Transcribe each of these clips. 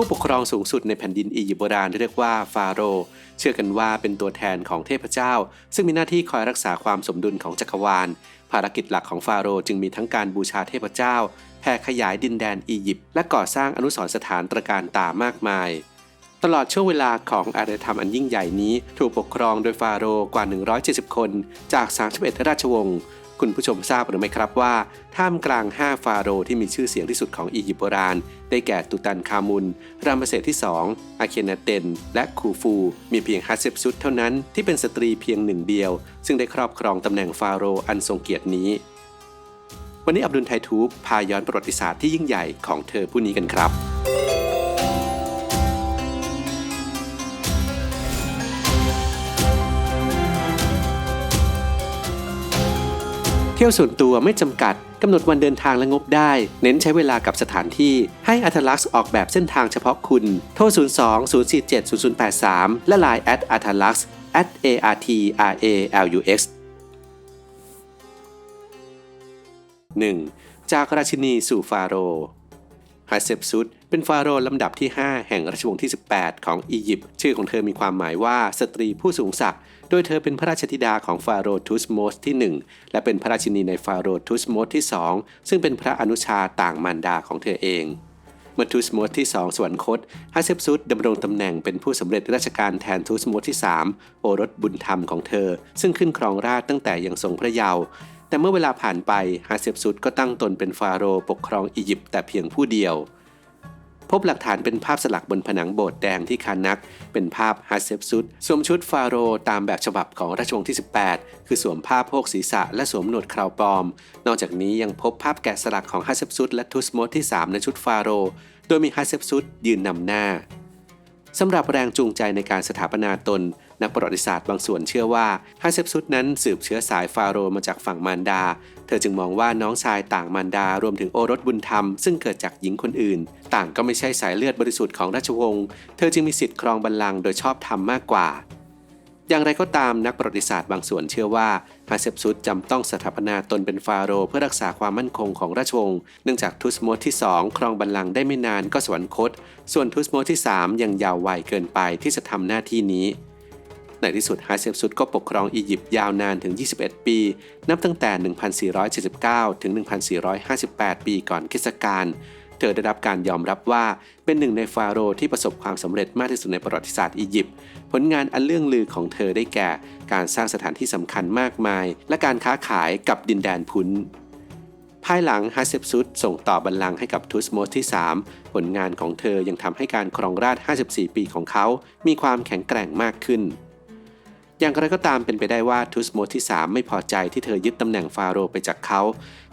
ผู้ปกครองสูงสุดในแผ่นดินอียิปต์โบราณที่เรียกว่าฟาโรห์เชื่อกันว่าเป็นตัวแทนของเทพเจ้า ซึ่งมีหน้าที่คอยรักษาความสมดุลของจักรวาล ภารกิจหลักของฟาโรห์จึงมีทั้งการบูชาเทพเจ้าแผ่ขยายดินแดนอียิปต์และก่อสร้างอนุสรสถานตระการตามากมาย ตลอดช่วงเวลาของอารยธรรมอันยิ่งใหญ่นี้ ถูกปกครองโดยฟาโรห์กว่า 170 คน จาก 31 ราชวงศ์ คุณผู้ชมทราบหรือไม่ครับว่า ท่ามกลาง 5 ฟาโรห์ที่มีชื่อเสียงที่สุดของอียิปต์โบราณ ได้แก่ตุตันคามุน รามเสสที่ 2 อาเคนาเตน และคูฟู มีเพียงฮัตเซปซุตเท่านั้นที่เป็นสตรีเพียงหนึ่งเดียว ซึ่งได้ครอบครองตำแหน่งฟาโรห์อันทรงเกียรตินี้ วันนี้อับดุลไททูบพาย้อนประวัติศาสตร์ที่ยิ่งใหญ่ของเธอผู้นี้กันครับ เที่ยวส่วนตัวไม่จำกัดกำหนดวันเดินทางและงบได้ เน้นใช้เวลากับสถานที่ ให้อัธลักษ์ออกแบบเส้นทางเฉพาะคุณ โทร 02 047 0083 และ Line at a t a l u x at a r t r a l u x 1. จากราชินีสู่ฟาโรฮัสเซปซุตเป็นฟาโรห์ลำดับที่ 5 แห่งราชวงศ์ที่ 18 ของอียิปต์ชื่อของเธอมีความหมายว่าสตรีผู้สูงศักดิ์ โดยเธอเป็นพระราชธิดาของฟาโรห์ทุสโมสที่ 1 และเป็นพระราชินีในฟาโรห์ทุสโมสที่ 2 ซึ่งเป็นพระอนุชาต่างมารดาของเธอเองเมื่อทูสโมสที่ 2 สวรรคตฮัสเซปซุตดำรงตำแหน่งเป็นผู้สำเร็จราชการแทนทูสโมสที่ 3 โอรสบุญธรรมของเธอ ซึ่งขึ้นครองราชตั้งแต่ยังทรงพระเยาว์แต่เมื่อเวลาผ่านไปฮาเซปซุตก็ตั้งตนเป็นฟาโรห์ปกครองอียิปต์แต่เพียงผู้เดียว พบหลักฐานเป็นภาพสลักบนผนังโบสถ์แดงที่คานัก เป็นภาพฮัสเซฟซุดสวมชุดฟาโรห์ตามแบบฉบับของราชวงศ์ที่ 18 คือสวมผ้าโพกศีรษะและสวมหนวดคราวปลอม นอกจากนี้ยังพบภาพแกะสลักของฮัสเซฟซุดและทุสโมสที่ 3 ในชุดฟาโรห์โดยมีฮัสเซฟซุดยืนนำหน้าสำหรับแรงจูงใจในการสถาปนาตน นักประวัติศาสตร์บางส่วนเชื่อว่าฮาเซปซุตนั้นสืบเชื้อสายฟาโรห์มาจากฝั่งมารดา เธอจึงมองว่าน้องชายต่างมารดารวมถึงโอรสบุญธรรม ซึ่งเกิดจากหญิงคนอื่น ต่างก็ไม่ใช่สายเลือดบริสุทธิ์ของราชวงศ์ เธอจึงมีสิทธิ์ครองบัลลังก์โดยชอบธรรมมากกว่า อย่างไรก็ตามนักประวัติศาสตร์บางส่วนเชื่อว่าฮาเซปซุตจำต้องสถาปนาตนเป็นฟาโรห์เพื่อรักษาความมั่นคงของราชวงศ์เนื่องจากทุสโมสที่ 2 ครองบัลลังก์ได้ไม่นานก็สวรรคต ส่วนทุสโมสที่ 3 ยังยาววัยเกินไปที่จะทำหน้าที่นี้ ในที่สุดฮาเซปซุตก็ปกครองอียิปต์ยาวนานถึง 21 ปี นับตั้งแต่ 1479 ถึง 1458 ปีก่อนคริสตกาลเธอได้รับการยอมรับว่าเป็นหนึ่งในฟาโรห์ที่ประสบความสำเร็จมากที่สุดในประวัติศาสตร์อียิปต์ ผลงานอันเลื่องลือของเธอได้แก่ การสร้างสถานที่สำคัญมากมาย และการค้าขายกับดินแดนพุนภายหลังฮาเซปซุตส่งต่อบัลลังก์ให้กับทุสโมสที่ 3 ผลงานของเธอยังทำให้การครองราช 54 ปีของเขา มีความแข็งแกร่งมากขึ้น อย่างไรก็ตามเป็นไปได้ว่าทุสโมที่ 3 ไม่พอใจที่เธอยึดตำแหน่งฟาโรห์ไปจากเขา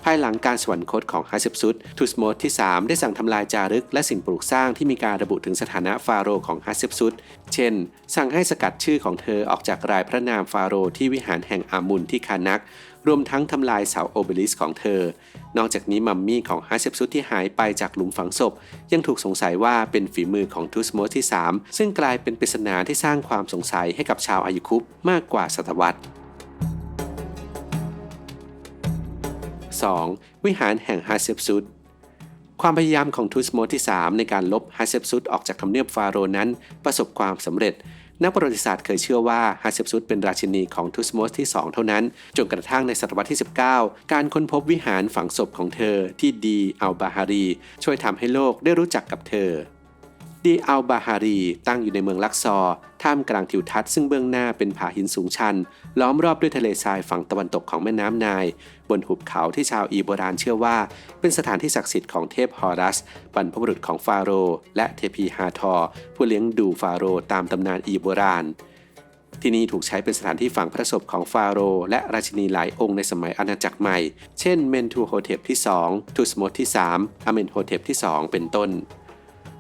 ภายหลังการสวรรคตของฮาเซปซุดทุสโมที่ 3 ได้สั่งทำลายจารึกและสิ่งปลูกสร้างที่มีการระบุถึงสถานะฟาโรห์ของฮาเซปซุดเช่น สั่งให้สกัดชื่อของเธอออกจากรายพระนามฟาโรห์ที่วิหารแห่งอามุนที่คานัก รวมทั้งทำลายเสาโอเบลิสของเธอ นอกจากนี้มัมมี่ของฮาเซปซุตที่หายไปจากหลุมฝังศพ ยังถูกสงสัยว่าเป็นฝีมือของทุสโมสที่ 3 ซึ่งกลายเป็นปริศนาที่สร้างความสงสัยให้กับชาวอายุคุปมากกว่าศตวรรษ 2. วิหารแห่งฮาเซปซุตความพยายามของทุสโมสที่ 3 ในการลบฮาเซปซุตออกจากทำเนียบฟาโรนั้นประสบความสำเร็จ นักประวัติศาสตร์เคยเชื่อว่าฮาเซปซุตเป็นราชินีของทุสโมสที่ 2 เท่านั้น จนกระทั่งในศตวรรษที่ 19 การค้นพบวิหารฝังศพของเธอที่ดีอัลบาฮารี ช่วยทำให้โลกได้รู้จักกับเธอ ดีอัลบาฮารี ตั้งอยู่ในเมืองลักซอร์ท่ามกลางทิวทัศน์ซึ่งเบื้องหน้าเป็นผาหินสูงชัน ล้อมรอบด้วยทะเลทรายฝั่งตะวันตกของแม่น้ำไนาย บนหุบเขาที่ชาวอีโบราณเชื่อว่า เป็นสถานที่ศักดิ์สิทธิ์ของเทพฮอรัส บรรพบุรุษของฟาโรห์และเทพีฮาทอร์ผู้เลี้ยงดูฟาโรห์ตามตำนานอีโบราณที่นี่ถูกใช้เป็นสถานที่ฝังพระศพของฟาโรห์และราชินีหลายองค์ในสมัยอาณาจักรใหม่ เช่นเมนทูโฮเทปที่ 2 ทุสมสที่ 3อเมนโฮเทปที่ 2 เป็นต้น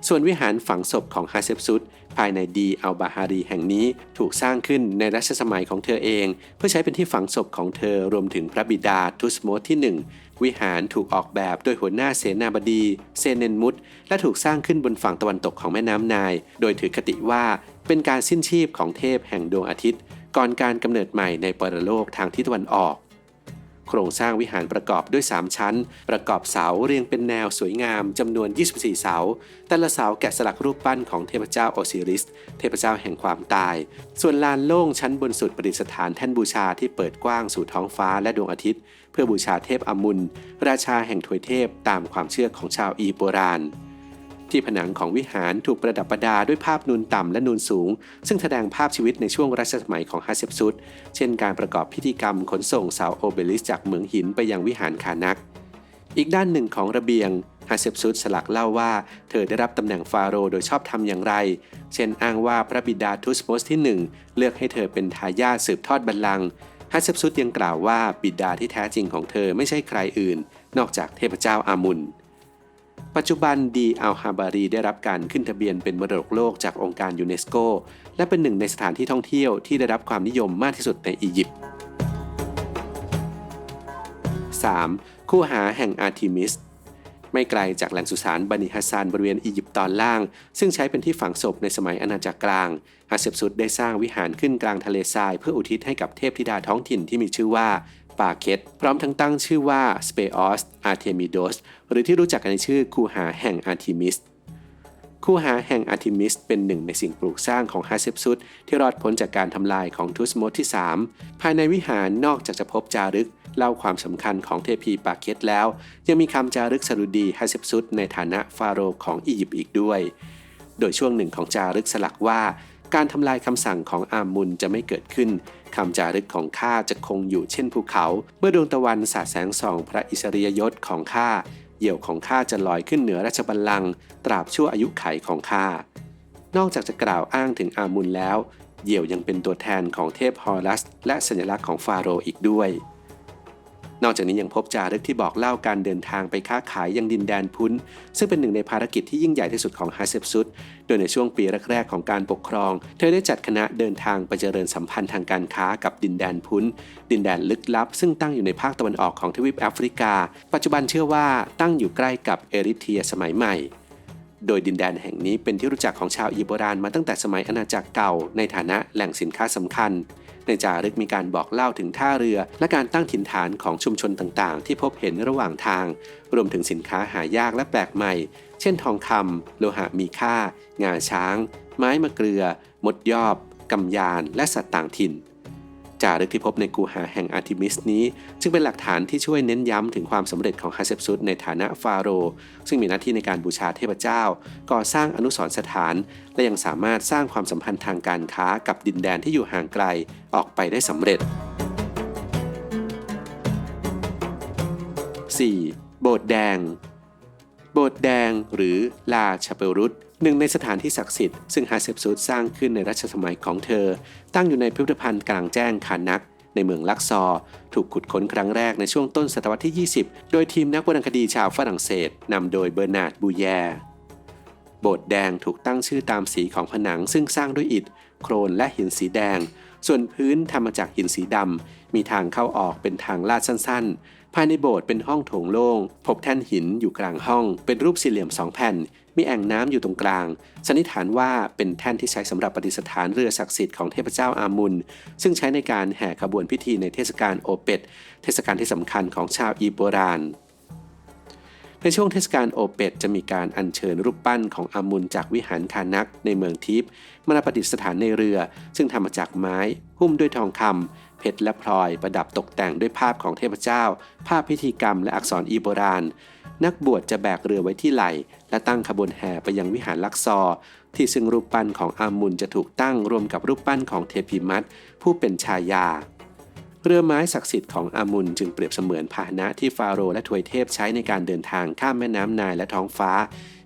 ส่วนวิหารฝังศพของฮาเซปซุตภายในดีอัลบาฮารีแห่งนี้ถูกสร้างขึ้นในรัชสมัยของเธอเอง เพื่อใช้เป็นที่ฝังศพของเธอรวมถึงพระบิดาทุสโมสที่ 1 วิหารถูกออกแบบโดยหัวหน้าเสนาบดีเซเนนมุตและถูกสร้างขึ้นบนฝั่งตะวันตกของแม่น้ำไนาย โดยถือคติว่าเป็นการสิ้นชีพของเทพแห่งดวงอาทิตย์ ก่อนการกำเนิดใหม่ในปรโลกทางทิศตะวันออก โครงสร้างวิหารประกอบด้วย 3 ชั้น ประกอบเสาเรียงเป็นแนวสวยงามจำนวน 24 เสา แต่ละเสาแกะสลักรูปปั้นของเทพเจ้าโอซิริส เทพเจ้าแห่งความตาย ส่วนลานโล่งชั้นบนสุดประดิษฐานแท่นบูชาที่เปิดกว้างสู่ท้องฟ้าและดวงอาทิตย์ เพื่อบูชาเทพอมุน ราชาแห่งถวยเทพตามความเชื่อของชาวอีโบราณ ที่ผนังของวิหารถูกประดับประดาด้วยภาพนูนต่ำและนูนสูง ซึ่งแสดงภาพชีวิตในช่วงรัชสมัยของฮัสเซปซุดเช่นการประกอบพิธีกรรมขนส่งเสาโอเบลิสจากเหมืองหินไปยังวิหารคานัก อีกด้านหนึ่งของระเบียงฮัสเซปซุดสลักเล่าว่า เธอได้รับตำแหน่งฟาโรห์โดยชอบธรรมอย่างไร เช่นอ้างว่าพระบิดาทุสโมสที่หนึ่งเลือกให้เธอเป็นทายาทสืบทอดบัลลังก์ฮัสเซปซุดยังกล่าวว่าบิดาที่แท้จริงของเธอไม่ใช่ใครอื่น นอกจากเทพเจ้าอามุน ปัจจุบันดีอัลฮาบารีได้รับการขึ้นทะเบียนเป็นมรดกโลกจากองค์การยูเนสโก และเป็นหนึ่งในสถานที่ท่องเที่ยวที่ได้รับความนิยมมากที่สุดในอียิปต์ 3. คู่หาแห่งอาร์ทิมิส ไม่ไกลจากแหล่งสุสานบานิฮัสซานบริเวณอียิปต์ตอนล่าง ซึ่งใช้เป็นที่ฝังศพในสมัยอาณาจักรกลางฮัสเซปซุดได้สร้างวิหารขึ้นกลางทะเลทรายเพื่ออุทิศให้กับเทพธิดาท้องถิ่นที่มีชื่อว่า ปาเคตพร้อมทั้งตั้งชื่อว่าสเปออสอาร์เทมิโดสหรือที่รู้จักกันในชื่อคูหาแห่งอาร์ทิมิสคูหาแห่งอาร์ทิมิสเป็นหนึ่งในสิ่งปลูกสร้างของฮัสเซปซุดที่รอดพ้นจากการทำลายของทุสโมสที่ 3 ภายในวิหารนอกจากจะพบจารึกเล่าความสำคัญของเทพีปาเคตแล้ว ยังมีคำจารึกสรุดีฮัสเซปซุดในฐานะฟาโรห์ของอียิปต์อีกด้วย โดยช่วงหนึ่งของจารึกสลักว่า การทำลายคำสั่งของอามุนจะไม่เกิดขึ้น คำจารึกของข้าจะคงอยู่เช่นภูเขา เมื่อดวงตะวันสาดแสงส่อง พระอิสริยยศของข้าเหยี่ยวของข้าจะลอยขึ้นเหนือราชบัลลังก์ตราบชั่วอายุไขของข้านอกจากจะกล่าวอ้างถึงอามุนแล้ว เหยี่ยวยังเป็นตัวแทนของเทพฮอรัส และสัญลักษณ์ของฟาโรห์อีกด้วย นอกจากนี้ยังพบจารึกที่บอกเล่าการเดินทางไปค้าขายยังดินแดนพุ้น ซึ่งเป็นหนึ่งในภารกิจที่ยิ่งใหญ่ที่สุดของฮาเซปซุดโดยในช่วงปีแรกๆของการปกครอง เธอได้จัดคณะเดินทางไปเจริญสัมพันธ์ทางการค้ากับดินแดนพุ้น ดินแดนลึกลับ ซึ่งตั้งอยู่ในภาคตะวันออกของทวีปแอฟริกา ปัจจุบันเชื่อว่าตั้งอยู่ใกล้กับเอริเทียสมัยใหม่โดยดินแดนแห่งนี้เป็นที่รู้จักของชาวอียิปต์โบราณมาตั้งแต่สมัยอาณาจักรเก่าในฐานะแหล่งสินค้าสำคัญ ในจารึกมีการบอกเล่าถึงท่าเรือ และการตั้งถิ่นฐานของชุมชนต่างๆ ที่พบเห็นระหว่างทาง รวมถึงสินค้าหายากและแปลกใหม่ เช่นทองคำโลหะมีค่า งาช้าง ไม้มะเกลือ มดยอบกำยาน และสัตว์ต่างถิ่น จารึกที่พบในกูหาแห่งอาร์ทิมิสนี้ จึงเป็นหลักฐานที่ช่วยเน้นย้ำถึงความสำเร็จของฮัสเซปซุดในฐานะฟาโรห์ซึ่งมีหน้าที่ในการบูชาเทพเจ้า ก่อสร้างอนุสรณ์สถาน และยังสามารถสร้างความสัมพันธ์ทางการค้ากับดินแดนที่อยู่ห่างไกลออกไปได้สำเร็จ 4. โบสถ์แดง โบสถ์แดงหรือลาชาเปรุตหนึ่งในสถานที่ศักดิ์สิทธิ์ซึ่งฮาเซปซุดสร้างขึ้นในรัชสมัยของเธอ ตั้งอยู่ในพิพิธภัณฑ์กลางแจ้งคานัก ในเมืองลักซอร์ถูกขุดค้นครั้งแรกในช่วงต้นศตวรรษที่ 20 โดยทีมนักวรรณคดีชาวฝรั่งเศสนำโดยเบอร์นาร์ดบูแยโบสถ์แดงถูกตั้งชื่อตามสีของผนังซึ่งสร้างด้วยอิฐ โครนและหินสีแดง ส่วนพื้นทำมาจากหินสีดำมีทางเข้าออกเป็นทางลาดสั้นๆ ภายในโบสถ์เป็นห้องโถงโล่ง พบแท่นหินอยู่กลางห้อง เป็นรูปสี่เหลี่ยมสองแผ่น มีแอ่งน้ำอยู่ตรงกลาง สันนิษฐานว่าเป็นแท่นที่ใช้สำหรับประดิษฐานเรือศักดิ์สิทธิ์ของเทพเจ้าอามุน ซึ่งใช้ในการแห่ขบวนพิธีในเทศกาลโอเปตเทศกาลที่สำคัญของชาวอีโบราณ ในช่วงเทศกาลโอเปตจะมีการอัญเชิญรูปปั้นของอามุนจากวิหารคานักในเมืองทิพย์มาประดิษฐานในเรือ ซึ่งทำมาจากไม้หุ้มด้วยทองคำ ชรและพลอย ประดับตกแต่งด้วยภาพของเทพเจ้า ภาพพิธีกรรมและอักษรอีโบราณ นักบวชจะแบกเรือไว้ที่ไหล และตั้งขบวนแห่ไปยังวิหารลักซอร์ที่ซึ่งรูปปั้นของอามุนจะถูกตั้งรวมกับรูปปั้นของเทพิมัตผู้เป็นชายา เรือไม้ศักดิ์สิทธิ์ของอามุนจึงเปรียบเสมือนพาหนะที่ฟาโรห์และทวยเทพใช้ในการเดินทางข้ามแม่น้ำนายและท้องฟ้า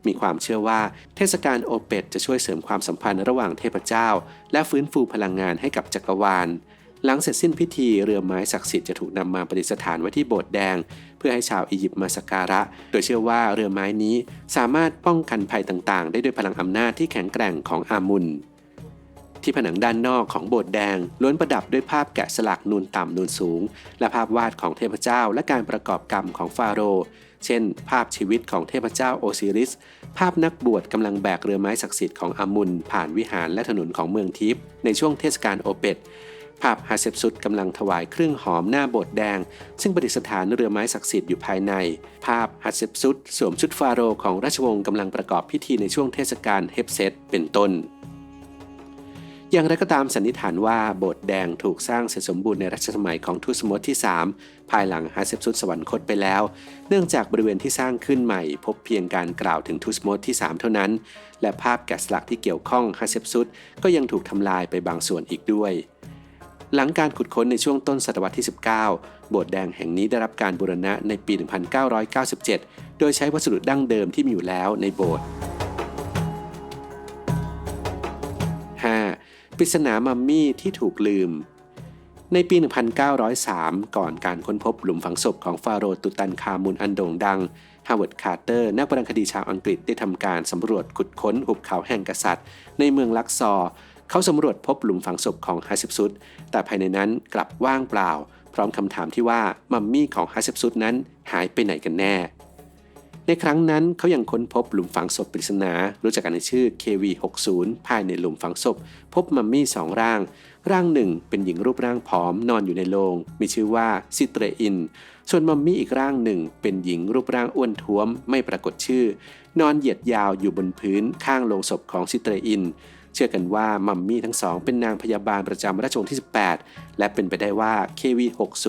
มีความเชื่อว่าเทศกาลโอเปตจะช่วยเสริมความสัมพันธ์ระหว่างเทพเจ้า และฟื้นฟูพลังงานให้กับจักรวาล หลังเสร็จสิ้นพิธีเรือไม้ศักดิ์สิทธิ์จะถูกนำมาประดิษฐานไว้ที่โบสถ์แดง เพื่อให้ชาวอียิปต์มาสักการะ โดยเชื่อว่าเรือไม้นี้สามารถป้องกันภัยต่างๆ ได้ด้วยพลังอำนาจที่แข็งแกร่งของอามุน ที่ผนังด้านนอกของโบสถ์แดงล้วนประดับด้วยภาพแกะสลักนูนต่ำนูนสูง และภาพวาดของเทพเจ้าและการประกอบกรรมของฟาโรห์เช่น ภาพชีวิตของเทพเจ้าโอซิริส ภาพนักบวชกำลังแบกเรือไม้ศักดิ์สิทธิ์ของอามุนผ่านวิหารและถนนของเมืองทิพย์ในช่วงเทศกาลโอเปต ภาพฮาเซปซุดกำลังถวายเครื่องหอมหน้าโบสถ์แดง ซึ่งประดิษฐานเรือไม้ศักดิ์สิทธิ์อยู่ภายใน ภาพฮาเซปซุดสวมชุดฟาโรห์ของราชวงศ์กำลังประกอบพิธีในช่วงเทศกาลเฮปเซตเป็นต้น อย่างไรก็ตามสันนิษฐานว่าโบสถ์แดงถูกสร้างเสร็จสมบูรณ์ในรัชสมัยของทุสมดที่ 3 ภายหลังฮาเซปซุดสวรรคตไปแล้ว เนื่องจากบริเวณที่สร้างขึ้นใหม่ พบเพียงการกล่าวถึงทุสมดที่ 3 เท่านั้น และภาพแกะสลักที่เกี่ยวข้องฮาเซปซุดก็ยังถูกทำลายไปบางส่วนอีกด้วย หลังการขุดค้นในช่วงต้นศตวรรษที่ 19 โบสถ์แดงแห่งนี้ได้รับการบูรณะในปี 1997 โดยใช้วัสดุดั้งเดิมที่มีอยู่แล้วในโบสถ์ 5. ปริศนามัมมี่ที่ถูกลืม ในปี 1903 ก่อนการค้นพบหลุมฝังศพของฟาโรห์ตุตันคามุนอันโด่งดังฮาวเวิร์ด คาร์เตอร์ นักโบราณคดีชาวอังกฤษได้ทำการสำรวจขุดค้นหุบเขาแห่งกษัตริย์ ในเมืองลักซอร์ เขาสำรวจพบหลุมฝังศพของฮาเซปซุดแต่ภายในนั้นกลับว่างเปล่า พร้อมคำถามที่ว่ามัมมี่ของฮาเซปซุดนั้นหายไปไหนกันแน่ ในครั้งนั้นเขายังค้นพบหลุมฝังศพปริศนา รู้จักกันในชื่อ KV60 ภายในหลุมฝังศพ พบมัมมี่สองร่าง ร่างหนึ่งเป็นหญิงรูปร่างผอมนอนอยู่ในโลง มีชื่อว่าซิเตรอิน ส่วนมัมมี่อีกร่างหนึ่ง เป็นหญิงรูปร่างอ้วนท้วม ไม่ปรากฏชื่อ นอนเหยียดยาวอยู่บนพื้นข้างโลงศพของซิเตรอิน เชื่อกันว่ามัมมี่ทั้งสองเป็นนางพยาบาลประจำราชวงศ์ที่ 18 และเป็นไปได้ว่า KV60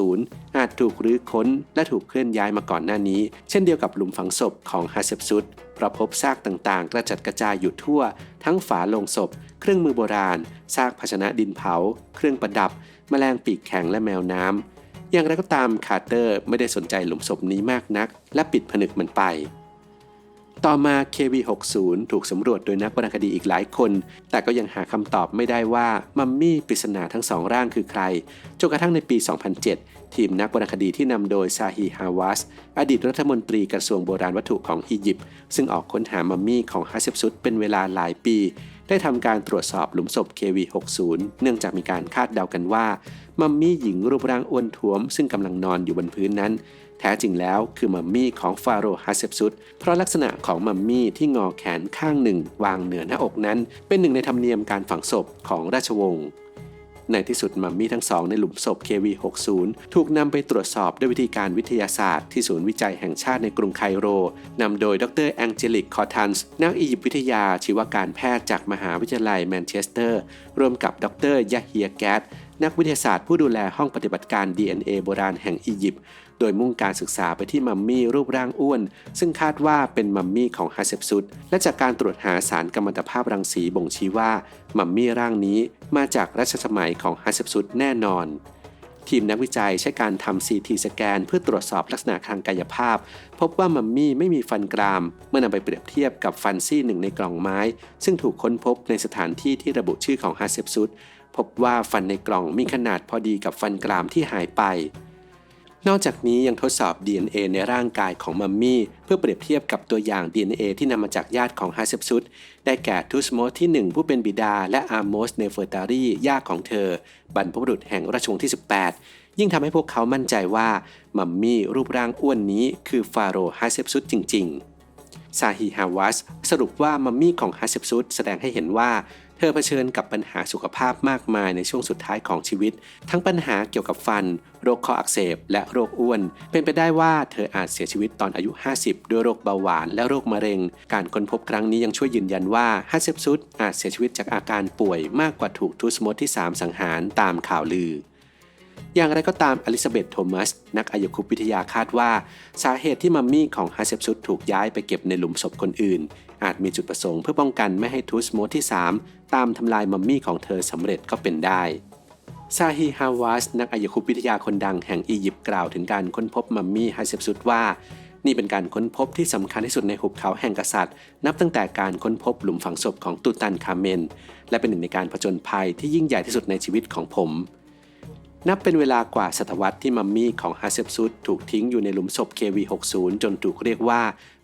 อาจถูกรื้อค้นและถูกเคลื่อนย้ายมาก่อนหน้านี้ เช่นเดียวกับหลุมฝังศพของฮาเซปซุดเพราะพบซากต่างๆ กระจัดกระจายอยู่ทั่ว ทั้งฝาโลงศพ เครื่องมือโบราณ ซากภาชนะดินเผา เครื่องประดับ แมลงปีกแข็งและแมวน้ำอย่างไรก็ตามคาร์เตอร์ไม่ได้สนใจหลุมศพนี้มากนัก และปิดผนึกมันไป ต่อมา KV60 ถูกสำรวจโดยนักวรรณคดีอีกหลายคน แต่ก็ยังหาคำตอบไม่ได้ว่ามัมมี่ปริศนาทั้งสองร่างคือใคร จนกระทั่งในปี 2007 ทีมนักวรรณคดีที่นำโดยซาฮีฮาวาส อดีตรัฐมนตรีกระทรวงโบราณวัตถุของอียิปต์ ซึ่งออกค้นหามัมมี่ของฮาเซปซุดเป็นเวลาหลายปี ได้ทำการตรวจสอบหลุมศพ KV60 เนื่องจากมีการคาดเดากันว่า มัมมี่หญิงรูปร่างอ้วนท้วม ซึ่งกำลังนอนอยู่บนพื้นนั้น แท้จริงแล้วคือมัมมี่ของฟาโรห์ฮาเซปซุดเพราะลักษณะของมัมมี่ที่งอแขนข้างหนึ่ง วางเหนือหน้าอกนั้น เป็นหนึ่งในธรรมเนียมการฝังศพของราชวงศ์ในที่สุดมัมมี่ทั้งสองในหลุมศพ KV60 ถูกนำไปตรวจสอบด้วยวิธีการวิทยาศาสตร์ที่ศูนย์วิจัยแห่งชาติในกรุงไคโร นำโดยดรแองเจลิก คอร์ทันส์ นักอียิปต์วิทยาชีวการแพทย์จากมหาวิทยาลัยแมนเชสเตอร์ ร่วมกับดรยาเฮียแกตนักวิทยาศาสตร์ผู้ดูแลห้องปฏิบัติการ DNA โบราณแห่งอียิปต์ โดยมุ่งการศึกษาไปที่มัมมี่รูปร่างอ้วน ซึ่งคาดว่าเป็นมัมมี่ของฮาเซปซุดและจากการตรวจหาสารกัมมันตภาพรังสีบ่งชี้ว่ามัมมี่ร่างนี้มาจากรัชสมัยของฮาเซปซุดแน่นอนทีมนักวิจัยใช้การทำ CT สแกนเพื่อตรวจสอบลักษณะทางกายภาพ พบว่ามัมมี่ไม่มีฟันกราม เมื่อนำไปเปรียบเทียบกับฟันซี่หนึ่งในกล่องไม้ ซึ่งถูกค้นพบในสถานที่ที่ระบุชื่อของฮาเซปซุดพบว่าฟันในกล่องมีขนาดพอดีกับฟันกรามที่หายไป นอกจากนี้ยังทดสอบ DNA ในร่างกายของมัมมี่ เพื่อเปรียบเทียบกับตัวอย่าง DNA ที่นำมาจากญาติของฮาเซปซุดได้แก่ทุสโมสที่ 1 ผู้เป็นบิดา และอาร์โมสเนเฟอร์ตารีญาติของเธอ บรรพบุรุษแห่งราชวงศ์ที่ 18 ยิ่งทำให้พวกเขามั่นใจว่ามัมมี่รูปร่างอ้วนนี้คือฟาโรห์ฮาเซปซุดจริง ๆซาฮีฮาวัสสรุปว่ามัมมี่ของฮาเซปซุดแสดงให้เห็นว่า เธอเผชิญกับปัญหาสุขภาพมากมายในช่วงสุดท้ายของชีวิต ทั้งปัญหาเกี่ยวกับฟัน โรคคออักเสบ และโรคอ้วน เป็นไปได้ว่าเธออาจเสียชีวิตตอนอายุ 50 ด้วยโรคเบาหวานและโรคมะเร็ง การค้นพบครั้งนี้ยังช่วยยืนยันว่าฮัตเซปซุดอาจเสียชีวิตจากอาการป่วยมากกว่าถูกทูสมสที่ 3 สังหารตามข่าวลืออย่างไรก็ตามอลิซาเบธโทมัส นักอายคุปวิทยาคาดว่า สาเหตุที่มัมมี่ของฮาเซปซุดถูกย้ายไปเก็บในหลุมศพคนอื่น อาจมีจุดประสงค์เพื่อป้องกันไม่ให้ทูสโมสที่ 3 ตามทำลายมัมมี่ของเธอสำเร็จก็เป็นได้ซาฮีฮาวาสนักอายคุปวิทยาคนดังแห่งอียิปต์กล่าวถึงการค้นพบมัมมี่ฮเซปซุดว่า นี่เป็นการค้นพบที่สำคัญที่สุดในหุบเขาแห่งกษัตริย์ นับตั้งแต่การค้นพบหลุมฝังศพของตูตันคาเมน และเป็นหนึ่งในการผจญภัยที่ยิ่งใหญ่ที่สุดในชีวิตของผม นับเป็นเวลากว่าศตวรรษที่มัมมี่ของฮาเซปซุดถูกทิ้งอยู่ในหลุมศพ KV60 จนถูกเรียกว่า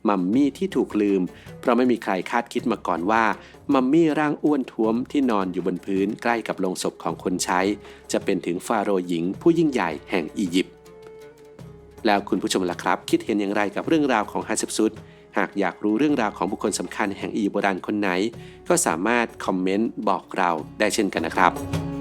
มัมมี่ที่ถูกลืม เพราะไม่มีใครคาดคิดมาก่อนว่า มัมมี่ร่างอ้วนท้วมที่นอนอยู่บนพื้นใกล้กับโลงศพของคนใช้ จะเป็นถึงฟาโรห์หญิงผู้ยิ่งใหญ่แห่งอียิปต์แล้วคุณผู้ชมล่ะครับ คิดเห็นอย่างไรกับเรื่องราวของฮาเซปซุดหากอยากรู้เรื่องราวของบุคคลสำคัญแห่งอียิปต์โบราณคนไหน ก็สามารถคอมเมนต์บอกเราได้เช่นกันนะครับ